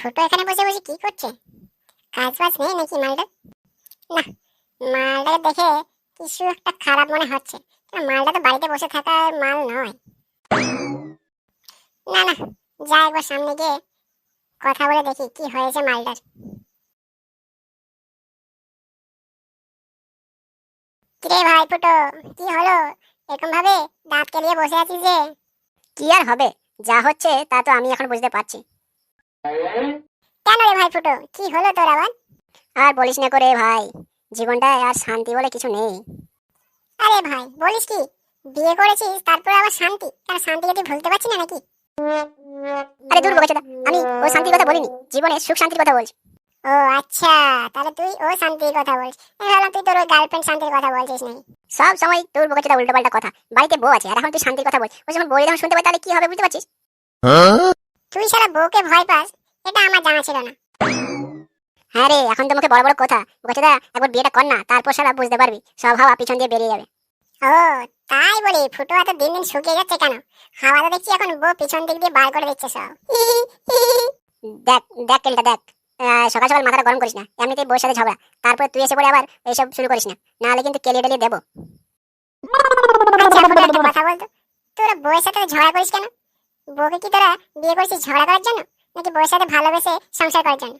ছোট এখানে বসে বসে কি করছে? কাজ বাজ নেই নাকি মালটা না মালটাকে দেখে কিছু একটা খারাপ মনে হচ্ছে। মালটা তো বাড়িতে বসে থাকার মাল নয়। না না যা একবার সামনে গিয়ে কথা বলে দেখি কি হয়েছে মালটার কিরে ভাই ফুটো, কি হলো? এরকম ভাবে দাঁত কেলিয়ে বসে আছিস যে? কি আর হবে? যা হচ্ছে তা তো আমি এখন বুঝতে পারছি। কেন রে ভাই ফুটো? কি হলো তোর আবার? আর বলিস না করে ভাই জীবনটায় আর শান্তি বলে কিছু নেই। আরে ভাই বলিস কি? বিয়ে করেছিস তারপরে আবার শান্তি? কেন শান্তিকে তুই ভুলতে পারছি না নাকি? আরে দূর বকেচোদা আমি ও শান্তির কথা বলিনি জীবনে সুখ শান্তির কথা বলছি। ও আচ্ছা তাহলে তুই ও শান্তির কথা বলছিস। আমি ভাবলাম তুই তোর ওই গার্লফ্রেন্ড শান্তির কথা বলছিস নাকি? সব সময় তোর বকেচোদা উল্টো পাল্টা কথা বাড়িতে বউ আছে আর এখন তুই শান্তির কথা বল। ও যখন বই যখন শুনতে পাই তাহলে কি হবে বুঝতে পারছিস? তুই সারা বউকে ভয় পাস এটা আমার জানা ছিল না হ্যাঁ রে এখন তো মুখে বড় বড় কথা বকেচোদা একবার বিয়েটা কর না তারপর সারা বুঝতে পারবি সব হাওয়া পিছন দিয়ে বেরিয়ে যাবে ও তাই বলি ফুটো এত দিন দিন শুকিয়ে যাচ্ছে কেন হাওয়াটা দেখছি এখন বউ পিছন দিক দিয়ে বার করে দিচ্ছে সব দেখ দেখ কেলটা দেখ সকাল সকাল মাথাটা গরম করিস না এমনিতেই বউর সাথে ঝগড়া তারপর তুই এসে পড়ে আবার এইসব শুরু করিস না নাহলে কিন্তু কেলিয়ে টেলিয়ে দেবো আচ্ছা, কথা বলতো তোরা বউয়ের সাথে ঝগড়া করিস কেন বউকে কি তোরা বিয়ে করেছিস ঝগড়া করার জন্য? নাকি বউয়ের সাথে ভালোবেসে সংসার করার জন্য?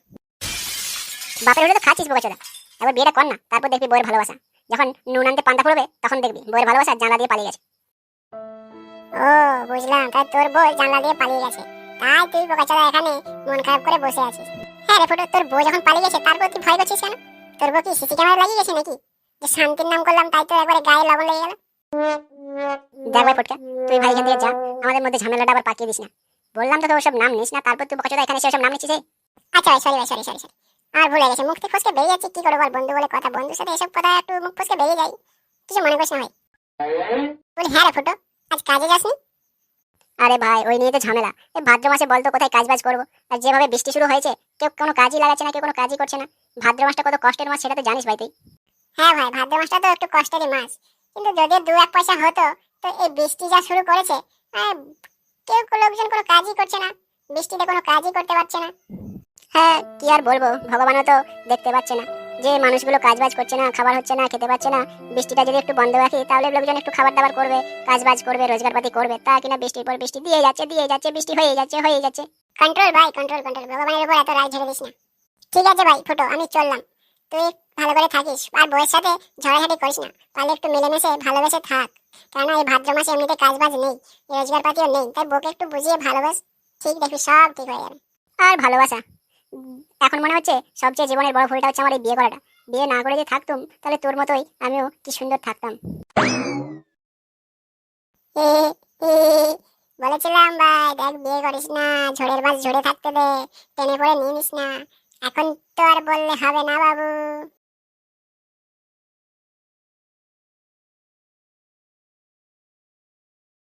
বাপের হলে তো খাচ্ছিস বকেচোদা একবার বিয়েটা কর না তারপর দেখবি বইয়ের ভালোবাসা। যখন নুন আনতে পান্তা ফুরবে তখন দেখবি বইয়ের ভালোবাসা জানলা দিয়ে পালিয়ে গেছে। ও বুঝলাম। তাই তোর বউ জানলা দিয়ে পালিয়ে গেছে। তাই তুই বোকাচারা এখানে মন খারাপ করে বসে আছিস। হ্যাঁ রে ফুটো তোর বউ যখন পালিয়ে গেছে তারপর তুই ভয় করছিস কেন? তোর বউ কি সিসি ক্যামেরা লাগিয়ে গেছে নাকি? যে শান্তির নাম করলাম তাই তো একবারে গায়ে লবণ লেগে গেল। দেখ ভাই ফটকা তুই ভাই এখান থেকে যা। আমাদের মধ্যে ঝামেলাটা আবার পাকিয়ে দিস না। বললাম তো তোর সব নাম নিস না, তারপর তুই বকাচোদা এখানে এসে সব নাম নিচ্ছিস আচ্ছা সরি ভাই, সরি সরি সরি। আর ভুলে গেছে, মুখ থেকে ফসকে বেরিয়ে যাচ্ছে, কি করে বল, বন্ধু বলে কথা, বন্ধুর সাথে এসব কথা একটু মুখ ফসকে বেরিয়ে যায়। কিছু মনে করিস না ভাই। বলি হ্যাঁ রে ফুটো, আজ কাজে যাসনি? আরে ভাই, ওই নিয়ে তো ঝামেলা। এই ভাদ্র মাসে বলতো কোথায় কাজ বাজ করব, আর যেভাবে বৃষ্টি শুরু হয়েছে, কেউ কোনো কাজই লাগাচ্ছে না, কেউ কোনো কাজই করছে না। ভাদ্র মাসটা কত কষ্টের মাস সেটা তো জানিস ভাই তুই। হ্যাঁ ভাই, ভাদ্র মাসটা তো একটু কষ্টেরই মাস। কিন্তু যদি দু এক পয়সা হতো, তো এই বৃষ্টি যা শুরু করেছে আর কেউ লোকজন কোনো কাজই করছে না। বৃষ্টিতে কোনো কাজই করতে পারছে না। হ্যাঁ কি আর বলব, ভগবানও তো দেখতে পাচ্ছে না। যে মানুষগুলো কাজ বাজ করছে না, খাবার হচ্ছে না, খেতে পাচ্ছে না, বৃষ্টিটা যদি একটু বন্ধ রাখি, তাহলে লোকজন একটু খাবার দাবার করবে কাজ বাজ করবে রোজগার পাতি করবে। তা কিনা বৃষ্টির পর বৃষ্টি দিয়ে যাচ্ছে দিয়ে যাচ্ছে, বৃষ্টি হয়ে যাচ্ছে হয়ে যাচ্ছে। কন্ট্রোল ভাই কন্ট্রোল কন্ট্রোল ভগবানের উপর এত রায় ঝেড়ে দিস না। ঠিক আছে ভাই, ফুটো, আমি চললাম। তুই ভালো করে থাকিস, আর বউয়ের সাথে ঝগড়াঝাটি করিস না। পারলে একটু মিলেমিশে, ভালোবেসে থাক। কেননা এই ভাদ্র মাসে এমনিতে কাজ বাজ নেই রোজগার পাতিও নেই। তাই বউকে একটু বুঝিয়ে ভালোবাস, ঠিক দেখবি, সব ঠিক হয়ে যাবে। আর ভালোবাসা, এখন মনে হচ্ছে সবচেয়ে জীবনের বড় ভুলটা হচ্ছে আমার এই বিয়ে করাটা। বিয়ে না করে যদি থাকতুম, তাহলে তোর মতোই আমিও কি সুন্দর থাকতাম। বলেছিলাম ভাই, দেখ বিয়ে করিস না, ঝড়ের মাছ ঝরে থাকতে দে, টেনে পড়ে নিয়ে নিস না। এখন তো আর বললে হবে না বাবু।